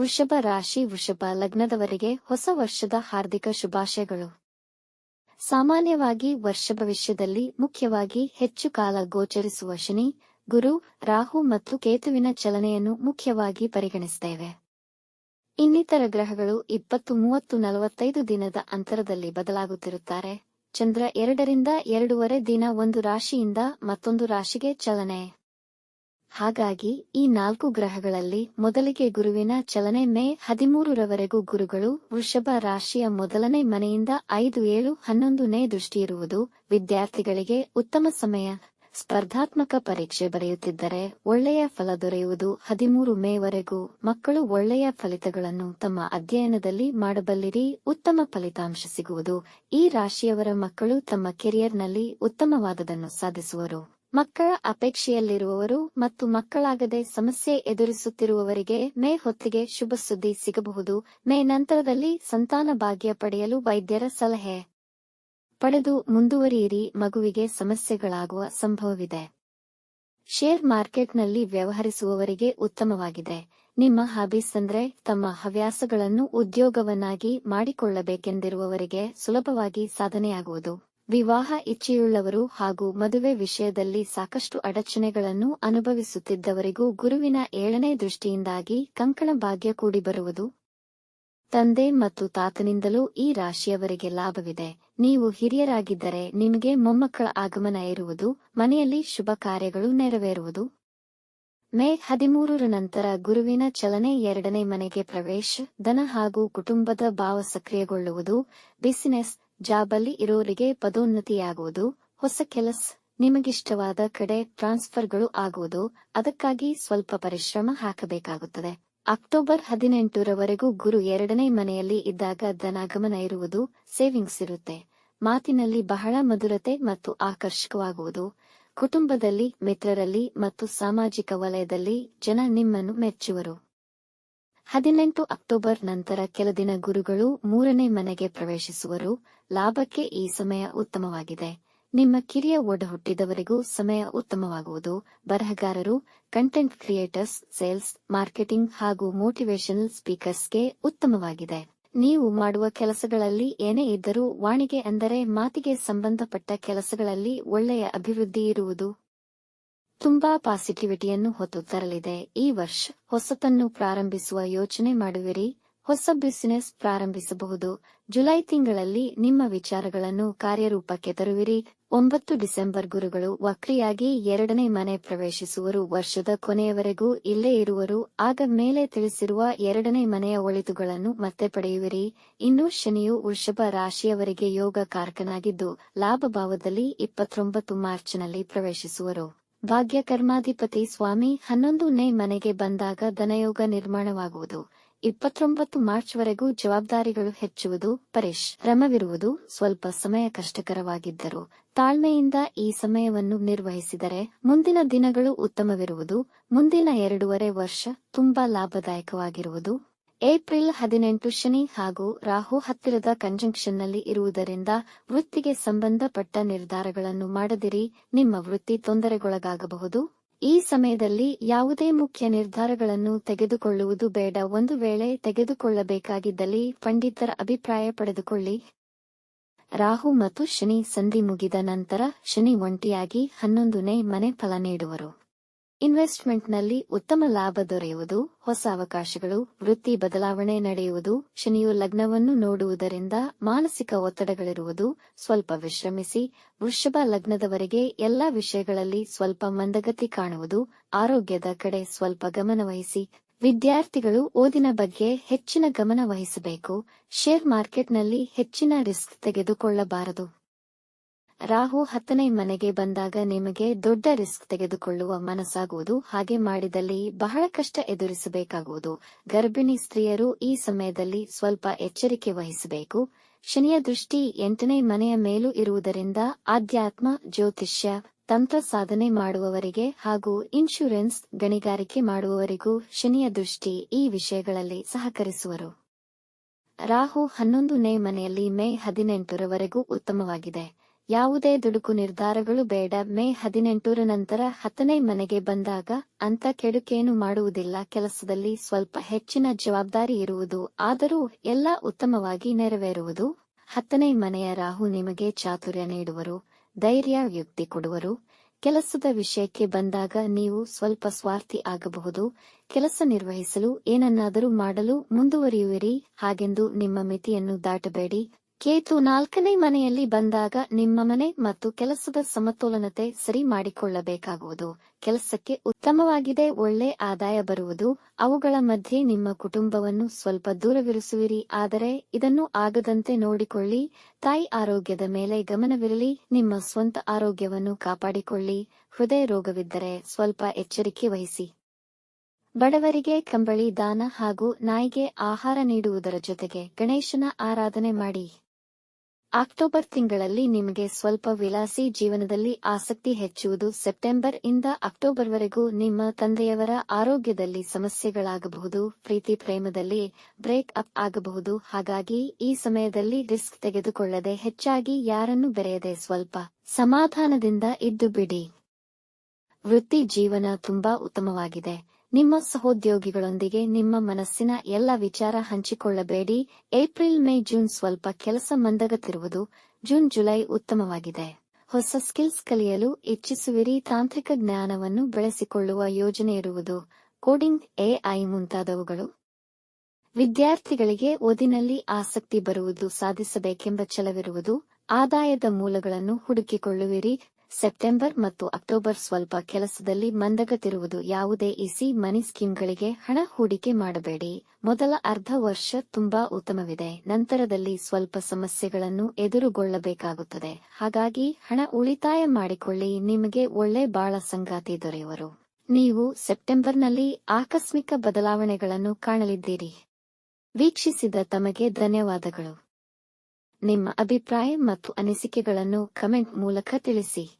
ವೃಷಭ ರಾಶಿ ವೃಷಭ ಲಗ್ನದವರಿಗೆ ಹೊಸ ವರ್ಷದ ಹಾರ್ದಿಕ ಶುಭಾಶಯಗಳು. ಸಾಮಾನ್ಯವಾಗಿ ವರ್ಷ ಭವಿಷ್ಯದಲ್ಲಿ ಮುಖ್ಯವಾಗಿ ಹೆಚ್ಚು ಕಾಲ ಗೋಚರಿಸುವ ಶನಿ, ಗುರು, ರಾಹು ಮತ್ತು ಕೇತುವಿನ ಚಲನೆಯನ್ನು ಮುಖ್ಯವಾಗಿ ಪರಿಗಣಿಸುತ್ತೇವೆ ಇನ್ನಿತರ ಗ್ರಹಗಳು ಇಪ್ಪತ್ತು ಮೂವತ್ತು ನಲವತ್ತೈದು ದಿನದ ಅಂತರದಲ್ಲಿ ಬದಲಾಗುತ್ತಿರುತ್ತಾರೆ. ಚಂದ್ರ ಎರಡರಿಂದ ಎರಡೂವರೆ ದಿನ ಒಂದು ರಾಶಿಯಿಂದ ಮತ್ತೊಂದು ರಾಶಿಗೆ ಚಲನೆ. ಹಾಗಾಗಿ ಈ ನಾಲ್ಕು ಗ್ರಹಗಳಲ್ಲಿ ಮೊದಲಿಗೆ ಗುರುವಿನ ಚಲನೆ ಮೇ ಹದಿಮೂರರವರೆಗೂ ಗುರುಗಳು ವೃಷಭ ರಾಶಿಯ ಮೊದಲನೇ ಮನೆಯಿಂದ ಐದು ಏಳು ಹನ್ನೊಂದನೇ ದೃಷ್ಟಿಯಿರುವುದು ವಿದ್ಯಾರ್ಥಿಗಳಿಗೆ ಉತ್ತಮ ಸಮಯ. ಸ್ಪರ್ಧಾತ್ಮಕ ಪರೀಕ್ಷೆ ಬರೆಯುತ್ತಿದ್ದರೆ ಒಳ್ಳೆಯ ಫಲ ದೊರೆಯುವುದು ಹದಿಮೂರು ಮೇವರೆಗೂ. ಮಕ್ಕಳು ಒಳ್ಳೆಯ ಫಲಿತಗಳನ್ನು ತಮ್ಮ ಅಧ್ಯಯನದಲ್ಲಿ ಮಾಡಬಲ್ಲಿರಿ, ಉತ್ತಮ ಫಲಿತಾಂಶ ಸಿಗುವುದು. ಈ ರಾಶಿಯವರ ಮಕ್ಕಳು ತಮ್ಮ ಕೆರಿಯರ್ನಲ್ಲಿ ಉತ್ತಮವಾದದನ್ನು ಸಾಧಿಸುವರು. ಮಕ್ಕಳ ಅಪೇಕ್ಷೆಯಲ್ಲಿರುವವರು ಮತ್ತು ಮಕ್ಕಳಾಗದೆ ಸಮಸ್ಯೆ ಎದುರಿಸುತ್ತಿರುವವರಿಗೆ ಮೇ ಹೊತ್ತಿಗೆ ಶುಭ ಸುದ್ದಿ ಸಿಗಬಹುದು. ಮೇ ನಂತರದಲ್ಲಿ ಸಂತಾನ ಭಾಗ್ಯ ಪಡೆಯಲು ವೈದ್ಯರ ಸಲಹೆ. ಪಡೆದು ಮುಂದುವರಿಯಿರಿ, ಮಗುವಿಗೆ ಸಮಸ್ಯೆಗಳಾಗುವ ಸಂಭವವಿದೆ. ಶೇರ್ ಮಾರ್ಕೆಟ್ನಲ್ಲಿ ವ್ಯವಹರಿಸುವವರಿಗೆ ಉತ್ತಮವಾಗಿದೆ. ನಿಮ್ಮ ಹಾಬೀಸ್ ಅಂದ್ರೆ ತಮ್ಮ ಹವ್ಯಾಸಗಳನ್ನು ಉದ್ಯೋಗವನ್ನಾಗಿ ಮಾಡಿಕೊಳ್ಳಬೇಕೆಂದಿರುವವರಿಗೆ ಸುಲಭವಾಗಿ ಸಾಧನೆಯಾಗುವುದು. ವಿವಾಹ ಇಚ್ಛೆಯುಳ್ಳವರು ಹಾಗೂ ಮದುವೆ ವಿಷಯದಲ್ಲಿ ಸಾಕಷ್ಟು ಅಡಚಣೆಗಳನ್ನು ಅನುಭವಿಸುತ್ತಿದ್ದವರಿಗೂ ಗುರುವಿನ ಏಳನೇ ದೃಷ್ಟಿಯಿಂದಾಗಿ ಕಂಕಣ ಭಾಗ್ಯ ಕೂಡಿ ಬರುವುದು. ತಂದೆ ಮತ್ತು ತಾತನಿಂದಲೂ ಈ ರಾಶಿಯವರಿಗೆ ಲಾಭವಿದೆ. ನೀವು ಹಿರಿಯರಾಗಿದ್ದರೆ ನಿಮಗೆ ಮೊಮ್ಮಕ್ಕಳ ಆಗಮನ ಇರುವುದು, ಮನೆಯಲ್ಲಿ ಶುಭ ಕಾರ್ಯಗಳು ನೆರವೇರುವುದು. ಮೇ ಹದಿಮೂರರ ನಂತರ ಗುರುವಿನ ಚಲನೆ ಎರಡನೇ ಮನೆಗೆ ಪ್ರವೇಶ, ಧನ ಹಾಗೂ ಕುಟುಂಬದ ಭಾವ ಸಕ್ರಿಯಗೊಳ್ಳುವುದು ಬಿಸಿನೆಸ್ ಜಾಬಲ್ಲಿ ಇರೋರಿಗೆ ಪದೋನ್ನತಿಯಾಗುವುದು, ಹೊಸ ಕೆಲಸ, ನಿಮಗಿಷ್ಟವಾದ ಕಡೆ ಟ್ರಾನ್ಸ್ಫರ್ಗಳು ಆಗುವುದು, ಅದಕ್ಕಾಗಿ ಸ್ವಲ್ಪ ಪರಿಶ್ರಮ ಹಾಕಬೇಕಾಗುತ್ತದೆ. ಅಕ್ಟೋಬರ್ ಹದಿನೆಂಟರವರೆಗೂ ಗುರು ಎರಡನೇ ಮನೆಯಲ್ಲಿ ಇದ್ದಾಗ ಧನಾಗಮನ ಇರುವುದು ಸೇವಿಂಗ್ಸ್ ಇರುತ್ತೆ. ಮಾತಿನಲ್ಲಿ ಬಹಳ ಮಧುರತೆ ಮತ್ತು ಆಕರ್ಷಕವಾಗುವುದು. ಕುಟುಂಬದಲ್ಲಿ, ಮಿತ್ರರಲ್ಲಿ ಮತ್ತು ಸಾಮಾಜಿಕ ವಲಯದಲ್ಲಿ ಜನ ನಿಮ್ಮನ್ನು ಮೆಚ್ಚುವರು. ಹದಿನೆಂಟು ಅಕ್ಟೋಬರ್ ನಂತರ ಕೆಲ ದಿನ ಗುರುಗಳು ಮೂರನೇ ಮನೆಗೆ ಪ್ರವೇಶಿಸುವರು. ಲಾಭಕ್ಕೆ ಈ ಸಮಯ ಉತ್ತಮವಾಗಿದೆ. ನಿಮ್ಮ ಕಿರಿಯ ಒಡ ಹುಟ್ಟಿದವರಿಗೂ ಸಮಯ ಉತ್ತಮವಾಗುವುದು. ಬರಹಗಾರರು ಕಂಟೆಂಟ್ ಕ್ರಿಯೇಟರ್ಸ್ ಸೇಲ್ಸ್ ಮಾರ್ಕೆಟಿಂಗ್ ಹಾಗೂ ಮೋಟಿವೇಶನಲ್ ಸ್ಪೀಕರ್ಸ್ಗೆ ಉತ್ತಮವಾಗಿದೆ. ನೀವು ಮಾಡುವ ಕೆಲಸಗಳಲ್ಲಿ ಏನೇ ಇದ್ದರೂ ವಾಣಿಗೆ ಅಂದರೆ ಮಾತಿಗೆ ಸಂಬಂಧಪಟ್ಟ ಕೆಲಸಗಳಲ್ಲಿ ಒಳ್ಳೆಯ ಅಭಿವೃದ್ಧಿ ಇರುವುದು. ತುಂಬಾ ಪಾಸಿಟಿವಿಟಿಯನ್ನು ಹೊತ್ತು ತರಲಿದೆ. ಈ ವರ್ಷ ಹೊಸತನ್ನು ಪ್ರಾರಂಭಿಸುವ ಯೋಚನೆ ಮಾಡುವಿರಿ. ಹೊಸ ಬಿಸಿನೆಸ್ ಪ್ರಾರಂಭಿಸಬಹುದು. ಜುಲೈ ತಿಂಗಳಲ್ಲಿ ನಿಮ್ಮ ವಿಚಾರಗಳನ್ನು ಕಾರ್ಯರೂಪಕ್ಕೆ ತರುವಿರಿ. ಒಂಬತ್ತು ಡಿಸೆಂಬರ್ ಗುರುಗಳು ವಕ್ರಿಯಾಗಿ ಎರಡನೇ ಮನೆ ಪ್ರವೇಶಿಸುವರು. ವರ್ಷದ ಕೊನೆಯವರೆಗೂ ಇಲ್ಲೇ ಇರುವರು. ಆಗ ಮೇಲೆ ತಿಳಿಸಿರುವ ಎರಡನೇ ಮನೆಯ ಒಳಿತುಗಳನ್ನು ಮತ್ತೆ ಪಡೆಯುವಿರಿ. ಇನ್ನು ಶನಿಯು ವೃಷಭ ರಾಶಿಯವರಿಗೆ ಯೋಗ ಕಾರಕನಾಗಿದ್ದು, ಲಾಭಭಾವದಲ್ಲಿ ಇಪ್ಪತ್ತೊಂಬತ್ತು ಮಾರ್ಚ್ನಲ್ಲಿ ಪ್ರವೇಶಿಸುವರು. ಭಾಗ್ಯ ಕರ್ಮಾಧಿಪತಿ ಸ್ವಾಮಿ ಹನ್ನೊಂದನೇ ಮನೆಗೆ ಬಂದಾಗ ಧನಯೋಗ ನಿರ್ಮಾಣವಾಗುವುದು. ಇಪ್ಪತ್ತೊಂಬತ್ತು ಮಾರ್ಚ್ವರೆಗೂ ಜವಾಬ್ದಾರಿಗಳು ಹೆಚ್ಚುವುದು ಪರಿಶ್ರಮವಿರುವುದು ಸ್ವಲ್ಪ ಸಮಯ ಕಷ್ಟಕರವಾಗಿದ್ದರು ತಾಳ್ಮೆಯಿಂದ ಈ ಸಮಯವನ್ನು ನಿರ್ವಹಿಸಿದರೆ ಮುಂದಿನ ದಿನಗಳು ಉತ್ತಮವಿರುವುದು. ಮುಂದಿನ ಎರಡೂವರೆ ವರ್ಷ ತುಂಬಾ ಲಾಭದಾಯಕವಾಗಿರುವುದು. ಏಪ್ರಿಲ್ ಹದಿನೆಂಟು ಶನಿ ಹಾಗೂ ರಾಹು ಹತ್ತಿರದ ಕಂಜಂಕ್ಷನ್ನಲ್ಲಿ ಇರುವುದರಿಂದ ವೃತ್ತಿಗೆ ಸಂಬಂಧಪಟ್ಟ ನಿರ್ಧಾರಗಳನ್ನು ಮಾಡದಿರಿ, ನಿಮ್ಮ ವೃತ್ತಿ ತೊಂದರೆಗೊಳಗಾಗಬಹುದು. ಈ ಸಮಯದಲ್ಲಿ ಯಾವುದೇ ಮುಖ್ಯ ನಿರ್ಧಾರಗಳನ್ನು ತೆಗೆದುಕೊಳ್ಳುವುದು ಬೇಡ, ಒಂದು ವೇಳೆ ತೆಗೆದುಕೊಳ್ಳಬೇಕಾಗಿದ್ದಲ್ಲಿ ಪಂಡಿತರ ಅಭಿಪ್ರಾಯ ಪಡೆದುಕೊಳ್ಳಿ. ರಾಹು ಮತ್ತು ಶನಿ ಸಂಧಿ ಮುಗಿದ ನಂತರ ಶನಿ ಒಂಟಿಯಾಗಿ ಹನ್ನೊಂದನೇ ಮನೆ ಫಲ ನೀಡುವರು. ಇನ್ವೆಸ್ಟ್ಮೆಂಟ್ನಲ್ಲಿ ಉತ್ತಮ ಲಾಭ ದೊರೆಯುವುದು, ಹೊಸ ಅವಕಾಶಗಳು, ವೃತ್ತಿ ಬದಲಾವಣೆ ನಡೆಯುವುದು, ಶನಿಯು ಲಗ್ನವನ್ನು ನೋಡುವುದರಿಂದ ಮಾನಸಿಕ ಒತ್ತಡಗಳಿರುವುದು, ಸ್ವಲ್ಪ ವಿಶ್ರಮಿಸಿ, ವೃಷಭ ಲಗ್ನದವರೆಗೆ ಎಲ್ಲಾ ವಿಷಯಗಳಲ್ಲಿ ಸ್ವಲ್ಪ ಮಂದಗತಿ ಕಾಣುವುದು, ಆರೋಗ್ಯದ ಕಡೆ ಸ್ವಲ್ಪ ಗಮನವಹಿಸಿ ವಿದ್ಯಾರ್ಥಿಗಳು ಓದಿನ ಬಗ್ಗೆ ಹೆಚ್ಚಿನ ಗಮನ ವಹಿಸಬೇಕು, ಶೇರ್ ಮಾರ್ಕೆಟ್ನಲ್ಲಿ ಹೆಚ್ಚಿನ ರಿಸ್ಕ್ ತೆಗೆದುಕೊಳ್ಳಬಾರದು. ರಾಹು ಹತ್ತನೇ ಮನೆಗೆ ಬಂದಾಗ ನಿಮಗೆ ದೊಡ್ಡ ರಿಸ್ಕ್ ತೆಗೆದುಕೊಳ್ಳುವ ಮನಸ್ಸಾಗುವುದು. ಹಾಗೆ ಮಾಡಿದಲ್ಲಿ ಬಹಳ ಕಷ್ಟ ಎದುರಿಸಬೇಕಾಗುವುದು. ಗರ್ಭಿಣಿ ಸ್ತ್ರೀಯರು ಈ ಸಮಯದಲ್ಲಿ ಸ್ವಲ್ಪ ಎಚ್ಚರಿಕೆ ವಹಿಸಬೇಕು. ಶನಿಯ ದೃಷ್ಟಿ ಎಂಟನೇ ಮನೆಯ ಮೇಲೂ ಇರುವುದರಿಂದ ಆಧ್ಯಾತ್ಮ, ಜ್ಯೋತಿಷ್ಯ, ತಂತ್ರ ಸಾಧನೆ ಮಾಡುವವರಿಗೆ ಹಾಗೂ ಇನ್ಶೂರೆನ್ಸ್ ಗಣಿಗಾರಿಕೆ ಮಾಡುವವರಿಗೂ ಶನಿಯ ದೃಷ್ಟಿ ಈ ವಿಷಯಗಳಲ್ಲಿ ಸಹಕರಿಸುವರು. ರಾಹು ಹನ್ನೊಂದನೇ ಮನೆಯಲ್ಲಿ ಮೇ ಹದಿನೆಂಟರವರೆಗೂ ಉತ್ತಮವಾಗಿದೆ. ಯಾವುದೇ ದುಡುಕು ನಿರ್ಧಾರಗಳು ಬೇಡ. ಮೇ ಹದಿನೆಂಟರ ನಂತರ ಹತ್ತನೇ ಮನೆಗೆ ಬಂದಾಗ ಅಂತ ಕೆಡುಕೇನು ಮಾಡುವುದಿಲ್ಲ. ಕೆಲಸದಲ್ಲಿ ಸ್ವಲ್ಪ ಹೆಚ್ಚಿನ ಜವಾಬ್ದಾರಿ ಇರುವುದು, ಆದರೂ ಎಲ್ಲ ಉತ್ತಮವಾಗಿ ನೆರವೇರುವುದು. ಹತ್ತನೇ ಮನೆಯ ರಾಹು ನಿಮಗೆ ಚಾತುರ್ಯ ನೀಡುವರು, ಧೈರ್ಯ ಯುಕ್ತಿ ಕೊಡುವರು. ಕೆಲಸದ ವಿಷಯಕ್ಕೆ ಬಂದಾಗ ನೀವು ಸ್ವಲ್ಪ ಸ್ವಾರ್ಥಿ ಆಗಬಹುದು. ಕೆಲಸ ನಿರ್ವಹಿಸಲು ಏನನ್ನಾದರೂ ಮಾಡಲು ಮುಂದುವರಿಯುವಿರಿ. ಹಾಗೆಂದು ನಿಮ್ಮ ಮಿತಿಯನ್ನು ದಾಟಬೇಡಿ. ಕೇತು ನಾಲ್ಕನೇ ಮನೆಯಲ್ಲಿ ಬಂದಾಗ ನಿಮ್ಮ ಮನೆ ಮತ್ತು ಕೆಲಸದ ಸಮತೋಲನತೆ ಸರಿ ಮಾಡಿಕೊಳ್ಳಬೇಕಾಗುವುದು. ಕೆಲಸಕ್ಕೆ ಉತ್ತಮವಾಗಿದೆ, ಒಳ್ಳೆ ಆದಾಯ ಬರುವುದು. ಅವುಗಳ ಮಧ್ಯೆ ನಿಮ್ಮ ಕುಟುಂಬವನ್ನು ಸ್ವಲ್ಪ ದೂರವಿರಿಸುವಿರಿ, ಆದರೆ ಇದನ್ನು ಆಗದಂತೆ ನೋಡಿಕೊಳ್ಳಿ. ತಾಯಿ ಆರೋಗ್ಯದ ಮೇಲೆ ಗಮನವಿರಲಿ, ನಿಮ್ಮ ಸ್ವಂತ ಆರೋಗ್ಯವನ್ನು ಕಾಪಾಡಿಕೊಳ್ಳಿ. ಹೃದಯ ರೋಗವಿದ್ದರೆ ಸ್ವಲ್ಪ ಎಚ್ಚರಿಕೆ ವಹಿಸಿ. ಬಡವರಿಗೆ ಕಂಬಳಿ, ದಾನ ಹಾಗೂ ನಾಯಿಗೆ ಆಹಾರ ನೀಡುವುದರ ಜೊತೆಗೆ ಗಣೇಶನ ಆರಾಧನೆ ಮಾಡಿ. ಅಕ್ಟೋಬರ್ ತಿಂಗಳಲ್ಲಿ ನಿಮಗೆ ಸ್ವಲ್ಪ ವಿಲಾಸಿ ಜೀವನದಲ್ಲಿ ಆಸಕ್ತಿ ಹೆಚ್ಚುವುದು ಸೆಪ್ಟೆಂಬರ್ ಇಂದ ಅಕ್ಟೋಬರ್ ವರೆಗೂ ನಿಮ್ಮ ತಂದೆಯವರ ಆರೋಗ್ಯದಲ್ಲಿ ಸಮಸ್ಯೆಗಳಾಗಬಹುದು, ಪ್ರೀತಿ ಪ್ರೇಮದಲ್ಲಿ ಬ್ರೇಕ್ ಅಪ್ ಆಗಬಹುದು, ಹಾಗಾಗಿ ಈ ಸಮಯದಲ್ಲಿ ರಿಸ್ಕ್ ತೆಗೆದುಕೊಳ್ಳದೆ ಹೆಚ್ಚಾಗಿ ಯಾರನ್ನು ಬೆರೆಯದೆ ಸ್ವಲ್ಪ ಸಮಾಧಾನದಿಂದ ಇದ್ದು ಬಿಡಿ. ವೃತ್ತಿ ಜೀವನ ತುಂಬಾ ಉತ್ತಮವಾಗಿದೆ. ನಿಮ್ಮ ಸಹೋದ್ಯೋಗಿಗಳೊಂದಿಗೆ ನಿಮ್ಮ ಮನಸ್ಸಿನ ಎಲ್ಲ ವಿಚಾರ ಹಂಚಿಕೊಳ್ಳಬೇಡಿ. ಏಪ್ರಿಲ್, ಮೇ, ಜೂನ್ ಸ್ವಲ್ಪ ಕೆಲಸ ಮಂದಗತಿರುವುದು ಜೂನ್, ಜುಲೈ ಉತ್ತಮವಾಗಿದೆ. ಹೊಸ ಸ್ಕಿಲ್ಸ್ ಕಲಿಯಲು ಇಚ್ಛಿಸುವಿರಿ. ತಾಂತ್ರಿಕ ಜ್ಞಾನವನ್ನು ಬೆಳೆಸಿಕೊಳ್ಳುವ ಯೋಜನೆ ಇರುವುದು ಕೋಡಿಂಗ್ ಎಐ ಮುಂತಾದವುಗಳು. ವಿದ್ಯಾರ್ಥಿಗಳಿಗೆ ಓದಿನಲ್ಲಿ ಆಸಕ್ತಿ ಬರುವುದು ಸಾಧಿಸಬೇಕೆಂಬ ಛಲವಿರುವುದು. ಆದಾಯದ ಮೂಲಗಳನ್ನು ಹುಡುಕಿಕೊಳ್ಳುವಿರಿ. ಸೆಪ್ಟೆಂಬರ್ ಮತ್ತು ಅಕ್ಟೋಬರ್ ಸ್ವಲ್ಪ ಕೆಲಸದಲ್ಲಿ ಮಂದಗತಿರುವುದು ಯಾವುದೇ ಇಸಿ ಮನಿ ಸ್ಕೀಮ್ಗಳಿಗೆ ಹಣ ಹೂಡಿಕೆ ಮಾಡಬೇಡಿ. ಮೊದಲ ಅರ್ಧ ವರ್ಷ ತುಂಬಾ ಉತ್ತಮವಿದೆ. ನಂತರದಲ್ಲಿ ಸ್ವಲ್ಪ ಸಮಸ್ಯೆಗಳನ್ನು ಎದುರುಗೊಳ್ಳಬೇಕಾಗುತ್ತದೆ. ಹಾಗಾಗಿ ಹಣ ಉಳಿತಾಯ ಮಾಡಿಕೊಳ್ಳಿ. ನಿಮಗೆ ಒಳ್ಳೆ ಬಾಳ ಸಂಗಾತಿ ದೊರೆಯುವರು. ನೀವು ಸೆಪ್ಟೆಂಬರ್ನಲ್ಲಿ ಆಕಸ್ಮಿಕ ಬದಲಾವಣೆಗಳನ್ನು ಕಾಣಲಿದ್ದೀರಿ. ವೀಕ್ಷಿಸಿದ ತಮಗೆ ಧನ್ಯವಾದಗಳು. ನಿಮ್ಮ ಅಭಿಪ್ರಾಯ ಮತ್ತು ಅನಿಸಿಕೆಗಳನ್ನು ಕಮೆಂಟ್ ಮೂಲಕ ತಿಳಿಸಿ.